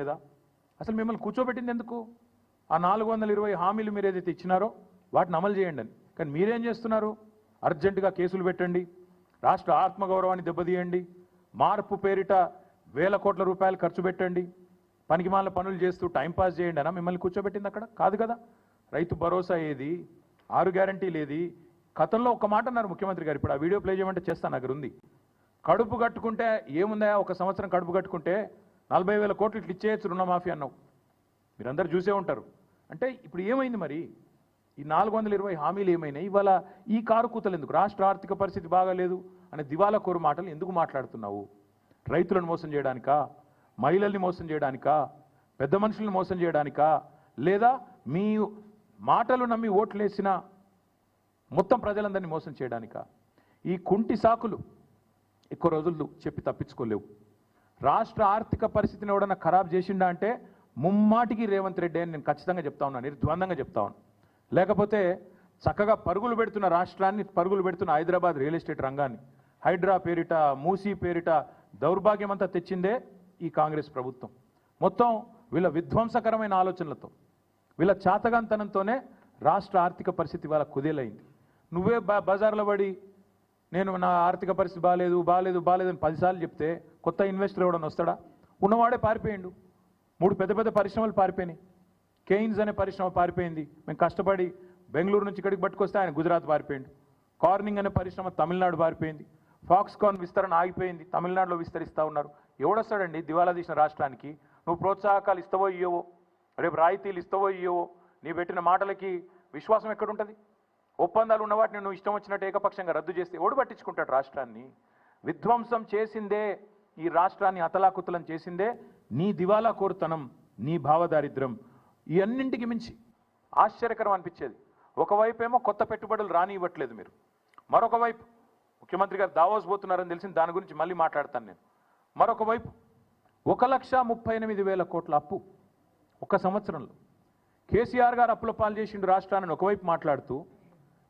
లేదా? అసలు మిమ్మల్ని కూర్చోబెట్టింది ఎందుకు? ఆ నాలుగు వందల ఇరవై హామీలు మీరు ఏదైతే ఇచ్చినారో వాటిని అమలు చేయండి అని. కానీ మీరేం చేస్తున్నారు? అర్జెంటుగా కేసులు పెట్టండి రాష్ట్ర ఆత్మగౌరవాన్ని దెబ్బతీయండి మార్పు పేరిట వేల కోట్ల రూపాయలు ఖర్చు పెట్టండి పనికిమాల పనులు చేస్తూ టైంపాస్ చేయండి అన్న మిమ్మల్ని కూర్చోబెట్టింది అక్కడ? కాదు కదా? రైతు భరోసా ఏది? ఆరు గ్యారంటీ లేది గతంలో ఒక మాట అన్నారు ముఖ్యమంత్రి గారు ఇప్పుడు ఆ వీడియో ప్లే చేయమంటే చేస్తాను దగ్గర ఉంది. కడుపు కట్టుకుంటే ఏముందా? ఒక సంవత్సరం కడుపు కట్టుకుంటే నలభై వేల కోట్లు ఇట్లా ఇచ్చేయచ్చు రుణమాఫీ అన్నావు. మీరందరూ చూసే ఉంటారు. అంటే ఇప్పుడు ఏమైంది మరి? ఈ నాలుగు వందల ఇరవై హామీలు ఏమైనాయి? ఇవాళ ఈ కారు కూతలు ఎందుకు? రాష్ట్ర ఆర్థిక పరిస్థితి బాగాలేదు అనే దివాలా కోరు మాటలు ఎందుకు మాట్లాడుతున్నావు? రైతులను మోసం చేయడానికా? మహిళల్ని మోసం చేయడానికా? పెద్ద మనుషులను మోసం చేయడానికా? లేదా మీ మాటలు నమ్మి ఓట్లేసిన మొత్తం ప్రజలందరినీ మోసం చేయడానికా? ఈ కుంటి సాకులు ఎక్కువ రోజులు చెప్పి తప్పించుకోలేవు. రాష్ట్ర ఆర్థిక పరిస్థితిని ఎవడన్నా ఖరాబ్ చేసిండా అంటే ముమ్మాటికి రేవంత్ రెడ్డి అని నేను ఖచ్చితంగా చెప్తా ఉన్నాను నిర్ద్వందంగా చెప్తా ఉన్నాను లేకపోతే చక్కగా పరుగులు పెడుతున్న రాష్ట్రాన్ని పరుగులు పెడుతున్న హైదరాబాద్ రియల్ ఎస్టేట్ రంగాన్ని హైడ్రా పేరిట మూసీ పేరిట దౌర్భాగ్యం అంతా తెచ్చిందే ఈ కాంగ్రెస్ ప్రభుత్వం. మొత్తం వీళ్ళ విధ్వంసకరమైన ఆలోచనలతో వీళ్ళ చాతగాంతనంతోనే రాష్ట్ర ఆర్థిక పరిస్థితి వాళ్ళ కుదేలైంది. నువ్వే బ బజార్లో పడి నేను నా ఆర్థిక పరిస్థితి బాగాలేదు బాగాలేదు బాగాలేదు అని పదిసార్లు చెప్తే కొత్త ఇన్వెస్టర్ ఎవడన్నా వస్తాడా? ఉన్నవాడే పారిపోయిండు. మూడు పెద్ద పెద్ద పరిశ్రమలు పారిపోయినాయి. కెయిన్స్ అనే పరిశ్రమ పారిపోయింది. మేము కష్టపడి బెంగళూరు నుంచి ఇక్కడికి పట్టుకొస్తే ఆయన గుజరాత్ పారిపోయిండు. కార్నింగ్ అనే పరిశ్రమ తమిళనాడు పారిపోయింది. ఫాక్స్కాన్ విస్తరణ ఆగిపోయింది. తమిళనాడులో విస్తరిస్తూ ఉన్నారు. ఎవడొస్తాడండి దివాలా తీసిన రాష్ట్రానికి? నువ్వు ప్రోత్సాహకాలు ఇస్తావో ఇయ్యవో? రేపు రాయితీలు ఇస్తావో ఇయ్యవో? నీ పెట్టిన మాటలకి విశ్వాసం ఎక్కడుంటుంది? ఒప్పందాలు ఉన్న వాటిని నువ్వు ఇష్టం వచ్చినట్టు ఏకపక్షంగా రద్దు చేస్తే ఎవడు పట్టించుకుంటాడు రాష్ట్రాన్ని? విధ్వంసం చేసిందే ఈ రాష్ట్రాన్ని అతలాకుతలం చేసిందే నీ దివాలా కోరుతనం నీ భావదారిద్ర్యం. ఇవన్నింటికి మించి ఆశ్చర్యకరం అనిపించేది. ఒకవైపు ఏమో కొత్త పెట్టుబడులు రానివ్వట్లేదు మీరు. మరొక వైపు ముఖ్యమంత్రి గారు దావోస్ పోతున్నారని తెలిసింది దాని గురించి మళ్ళీ మాట్లాడతాను నేను. మరొక వైపు ఒక లక్ష ముప్పై ఎనిమిది వేల కోట్ల అప్పు ఒక సంవత్సరంలో. కేసీఆర్ గారు అప్పుల పాలు చేసిండు రాష్ట్రాన్ని ఒకవైపు మాట్లాడుతూ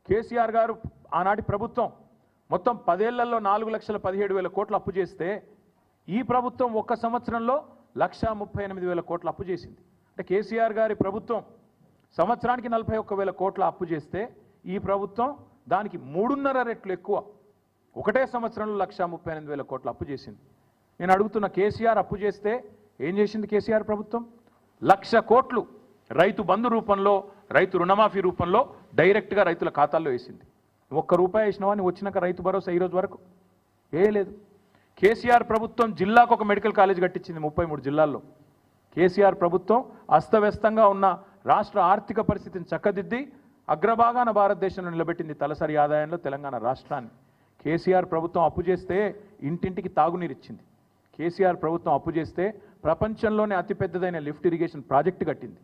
కేసీఆర్ గారు ఆనాటి ప్రభుత్వం మొత్తం పదేళ్ళలో నాలుగు లక్షల పదిహేడు వేల కోట్లు అప్పు చేస్తే ఈ ప్రభుత్వం ఒక్క సంవత్సరంలో లక్ష ముప్పై ఎనిమిది వేల కోట్ల అప్పు చేసింది. అంటే కేసీఆర్ గారి ప్రభుత్వం సంవత్సరానికి నలభై ఒక్క వేల కోట్ల అప్పు చేస్తే ఈ ప్రభుత్వం దానికి మూడున్నర రెట్లు ఎక్కువ. ఒకటే సంవత్సరంలో లక్ష ముప్పై ఎనిమిది వేల కోట్ల అప్పు చేసింది. నేను అడుగుతున్న కేసీఆర్ అప్పు చేస్తే ఏం చేసింది కేసీఆర్ ప్రభుత్వం? లక్ష కోట్లు రైతు బంధు రూపంలో రైతు రుణమాఫీ రూపంలో డైరెక్ట్గా రైతుల ఖాతాల్లో వేసింది. ఒక్క రూపాయి వేసినావా? వచ్చినాక రైతు భరోసా ఈరోజు వరకు? ఏ లేదు. కేసీఆర్ ప్రభుత్వం జిల్లాకు ఒక మెడికల్ కాలేజ్ కట్టించింది ముప్పై మూడు జిల్లాల్లో. కేసీఆర్ ప్రభుత్వం అస్తవ్యస్తంగా ఉన్న రాష్ట్ర ఆర్థిక పరిస్థితిని చక్కదిద్ది అగ్రభాగాన భారతదేశంలో నిలబెట్టింది తలసరి ఆదాయంలో తెలంగాణ రాష్ట్రాన్ని. కేసీఆర్ ప్రభుత్వం అప్పు చేస్తే ఇంటింటికి తాగునీరు ఇచ్చింది. కేసీఆర్ ప్రభుత్వం అప్పు చేస్తే ప్రపంచంలోనే అతిపెద్దదైన లిఫ్ట్ ఇరిగేషన్ ప్రాజెక్టు కట్టింది.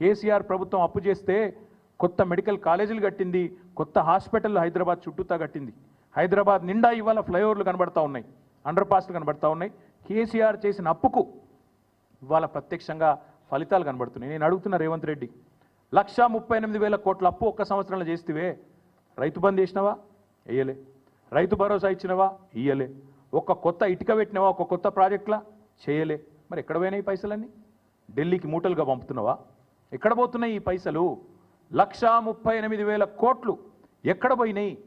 కేసీఆర్ ప్రభుత్వం అప్పు చేస్తే కొత్త మెడికల్ కాలేజీలు కట్టింది కొత్త హాస్పిటల్ హైదరాబాద్ చుట్టూతా కట్టింది. హైదరాబాద్ నిండా ఇవాళ ఫ్లైఓవర్లు కనబడతా ఉన్నాయి. అండర్ పాస్లు కనబడతా ఉన్నాయి. కేసీఆర్ చేసిన అప్పుకు ఇవాళ ప్రత్యక్షంగా ఫలితాలు కనబడుతున్నాయి. నేను అడుగుతున్న రేవంత్ రెడ్డి లక్ష ముప్పై ఎనిమిది వేల కోట్ల అప్పు ఒక్క సంవత్సరంలో చేస్తేవే రైతు బంద్ చేసినవా? వేయలే. రైతు భరోసా ఇచ్చినవా? ఇయ్యలే. ఒక్క కొత్త ఇటుక పెట్టినవా? ఒక కొత్త ప్రాజెక్టులా? చేయలే. మరి ఎక్కడ పోయినాయి ఈ పైసలన్నీ? ఢిల్లీకి మూటలుగా పంపుతున్నావా? ఎక్కడ పోతున్నాయి ఈ పైసలు? లక్ష ముప్పై ఎనిమిది వేల కోట్లు ఎక్కడ పోయినాయి?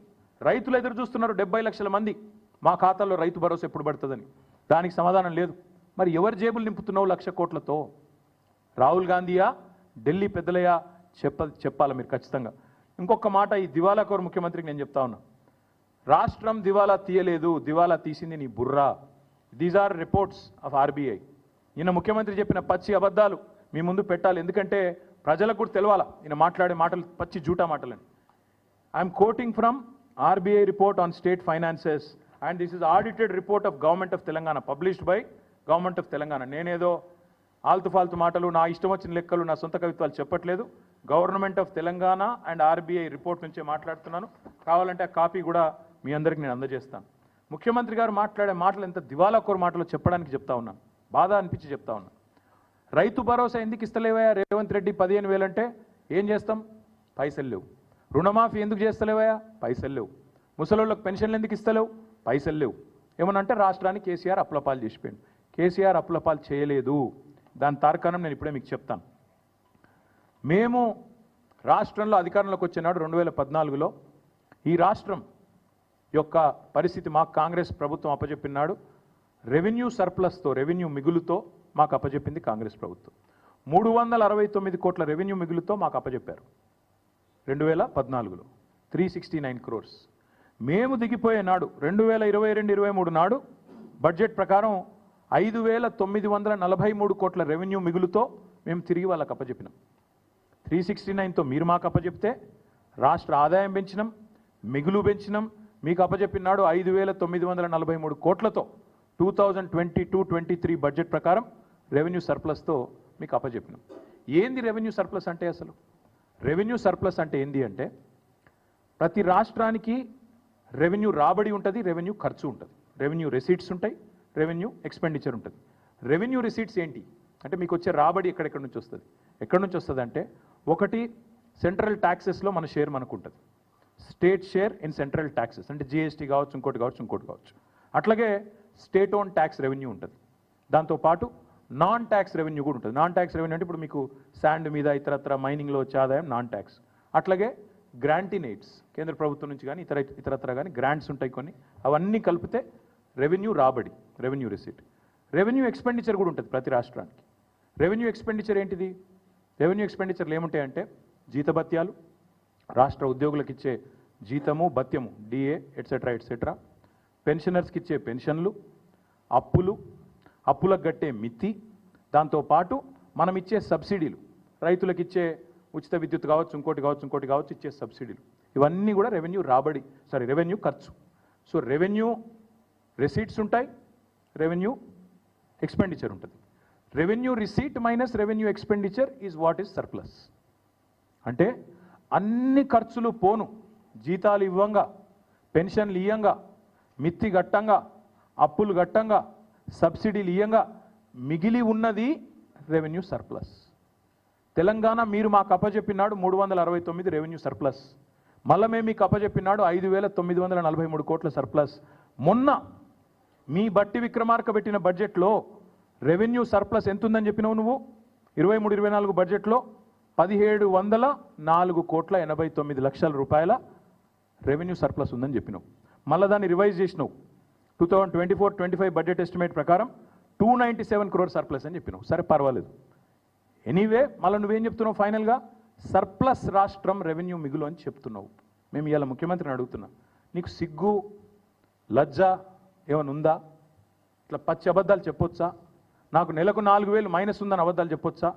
రైతులు ఎదురు చూస్తున్నారు డెబ్బై లక్షల మంది. మా ఖాతాలో రైతు భరోసా ఎప్పుడు పడుతుందని. దానికి సమాధానం లేదు. మరి ఎవరి జేబులు నింపుతున్నావు లక్ష కోట్లతో? రాహుల్ గాంధీయా? ఢిల్లీ పెద్దలయ్యా? చెప్ప చెప్పాలి మీరు ఖచ్చితంగా. ఇంకొక మాట ఈ దివాలా కోరు ముఖ్యమంత్రికి నేను చెప్తా ఉన్నా. రాష్ట్రం దివాలా తీయలేదు దివాలా తీసింది నీ Borra. These are reports of RBI ఈయన ముఖ్యమంత్రి చెప్పిన పచ్చి అబద్ధాలు మీ ముందు పెట్టాలి. ఎందుకంటే ప్రజలకు కూడా తెలవాలా ఈయన మాట్లాడే మాటలు పచ్చి జూటా మాటలని. I'm quoting from RBI report on state finances and this is audited report of government of Telangana published by government of Telangana నేనేదో ఆల్తు ఫాల్తు మాటలు నా ఇష్టం వచ్చిన లెక్కలు నా సొంత కవిత్వాలు చెప్పట్లేదు government of Telangana and RBI report నుంచే మాట్లాడుతున్నాను కావాలంటే ఆ కాపీ కూడా మీ అందరికి నేను అందజేస్తాను ముఖ్యమంత్రి గారు మాట్లాడే మాటలు ఎంత దివాలాకోరు మాటలు చెప్పడానికి చెప్తా ఉన్నాను బాధ అనిపించి చెప్తా ఉన్నాను రైతు భరోసా ఎందుకు ఇస్తలేవయా రేవంత్ రెడ్డి పదిహేను వేలు అంటే ఏం చేస్తాం పైసలు లేవు రుణమాఫీ ఎందుకు చేస్తలేవయా పైసలు లేవు ముసలోళ్ళకి పెన్షన్లు ఎందుకు ఇస్తలేవు పైసలు లేవు. ఏమనంటే రాష్ట్రానికి కేసీఆర్ అప్లపాలు చేసిపోయాడు. కేసీఆర్ అప్లపాలు చేయలేదు. దాని తార్కాణం నేను ఇప్పుడే మీకు చెప్తాను. మేము రాష్ట్రంలో అధికారంలోకి వచ్చినాడు రెండు వేల పద్నాలుగులో ఈ రాష్ట్రం యొక్క పరిస్థితి మాకు కాంగ్రెస్ ప్రభుత్వం అప్పచెప్పినాడు రెవెన్యూ సర్ప్లస్తో రెవెన్యూ మిగులుతో మాకు అప్పచెప్పింది కాంగ్రెస్ ప్రభుత్వం. మూడు వందల అరవై తొమ్మిది కోట్ల రెవెన్యూ మిగులుతో మాకు అప్పచెప్పారు. రెండు వేల పద్నాలుగులో. Three sixty nine crores. మేము దిగిపోయే నాడు రెండు వేల ఇరవై రెండు ఇరవై మూడు నాడు బడ్జెట్ ప్రకారం ఐదు వేల తొమ్మిది వందల నలభై మూడు కోట్ల రెవెన్యూ మిగులుతో మేము తిరిగి వాళ్ళకి అప్పచెప్పినాం త్రీ సిక్స్టీ నైన్తో మీరు మాకు అప్పచెప్తే రాష్ట్ర ఆదాయం పెంచినాం మిగులు పెంచినాం మీకు అప్పచెప్పినాడు ఐదు వేల తొమ్మిది వందల నలభై మూడు కోట్లతో two thousand twenty two twenty three budget ప్రకారం రెవెన్యూ సర్ప్లస్తో మీకు అప్పచెప్పినాం ఏంది రెవెన్యూ సర్ప్లస్ అంటే అసలు? రెవెన్యూ సర్ప్లస్ అంటే ఏంది అంటే ప్రతి రాష్ట్రానికి రెవెన్యూ రాబడి ఉంటుంది రెవెన్యూ ఖర్చు ఉంటుంది. రెవెన్యూ రెసీట్స్ ఉంటాయి రెవెన్యూ ఎక్స్పెండిచర్ ఉంటుంది. రెవెన్యూ రిసీట్స్ ఏంటి? అంటే మీకు వచ్చే రాబడి ఎక్కడెక్కడి నుంచి వస్తుంది? ఎక్కడి నుంచి వస్తుంది అంటే ఒకటి సెంట్రల్ ట్యాక్సెస్లో మన షేర్ మనకు ఉంటుంది. State share in central taxes అంటే జిఎస్టీ కావచ్చు ఇంకోటి కావచ్చు ఇంకోటి కావచ్చు. అట్లాగే స్టేట్ ఓన్ ట్యాక్స్ రెవెన్యూ ఉంటుంది. దాంతోపాటు నాన్ ట్యాక్స్ రెవెన్యూ కూడా ఉంటుంది. నాన్ ట్యాక్స్ రెవెన్యూ అంటే ఇప్పుడు మీకు శాండ్ మీద ఇతరత్ర మైనింగ్లో వచ్చే ఆదాయం నాన్ ట్యాక్స్ అట్లాగే గ్రాంటినేట్స్ కేంద్ర ప్రభుత్వం నుంచి కానీ ఇతర ఇతరత్ర కానీ గ్రాంట్స్ ఉంటాయి కొన్ని. అవన్నీ కలిపితే రెవెన్యూ రాబడి రెవెన్యూ రిసీట్ రెవెన్యూ ఎక్స్పెండిచర్ కూడా ఉంటుంది ప్రతి రాష్ట్రానికి. రెవెన్యూ ఎక్స్పెండిచర్ ఏంటిది? రెవెన్యూ ఎక్స్పెండిచర్లు ఏముంటాయంటే జీతభత్యాలు రాష్ట్ర ఉద్యోగులకు ఇచ్చే జీతము భత్యము డిఏ ఎట్సెట్రా ఎట్సెట్రా పెన్షనర్స్కి ఇచ్చే పెన్షన్లు అప్పులు అప్పులకు కట్టే మిత్తి దాంతోపాటు మనం ఇచ్చే సబ్సిడీలు రైతులకు ఇచ్చే ఉచిత విద్యుత్ కావచ్చు ఇంకోటి కావచ్చు ఇంకోటి కావచ్చు ఇచ్చే సబ్సిడీలు. ఇవన్నీ కూడా రెవెన్యూ రాబడి సారీ రెవెన్యూ ఖర్చు. సో రెవెన్యూ రెసీట్స్ ఉంటాయి రెవెన్యూ ఎక్స్పెండిచర్ ఉంటుంది. Revenue receipt minus revenue expenditure is what is surplus అంటే అన్ని ఖర్చులు పోను. జీతాలు ఇవ్వంగా పెన్షన్లు ఇయ్యంగా మిత్తి గట్టంగా అప్పులు గట్టంగా సబ్సిడీలు ఇయ్యంగా మిగిలి ఉన్నది రెవెన్యూ సర్ప్లస్ తెలంగాణ మీరు మాకు అప్పచెప్పినాడు మూడు వందల అరవై తొమ్మిది రెవెన్యూ సర్ప్లస్ మళ్ళీ మేము మీకు అప్పచెప్పినాడు ఐదు వేల తొమ్మిది వందల నలభై మూడు కోట్ల సర్ప్లస్ మొన్న మీ బట్టి విక్రమార్క పెట్టిన బడ్జెట్లో రెవెన్యూ సర్ప్లస్ ఎంత ఉందని చెప్పినావు నువ్వు? ఇరవై మూడు ఇరవై నాలుగు బడ్జెట్లో పదిహేడు వందల నాలుగు కోట్ల ఎనభై తొమ్మిది లక్షల రూపాయల రెవెన్యూ సర్ప్లస్ ఉందని చెప్పినావు. మళ్ళీ దాన్ని రివైజ్ చేసినావు. Two thousand twenty four twenty five budget estimate ప్రకారం two ninety seven crore surplus అని చెప్పినావు. సరే పర్వాలేదు. ఎనీవే మళ్ళీ నువ్వేం చెప్తున్నావు ఫైనల్గా? సర్ప్లస్ రాష్ట్రం రెవెన్యూ మిగులు అని చెప్తున్నావు. మేము ఇవాళ ముఖ్యమంత్రిని అడుగుతున్నాం. నీకు సిగ్గు లజ్జ ఏమైనా ఉందా? ఇట్లా పచ్చి అబద్ధాలు చెప్పొచ్చా? నాకు నెలకు నాలుగు వేలు మైనస్ ఉందని అబద్ధాలు చెప్పొచ్చా?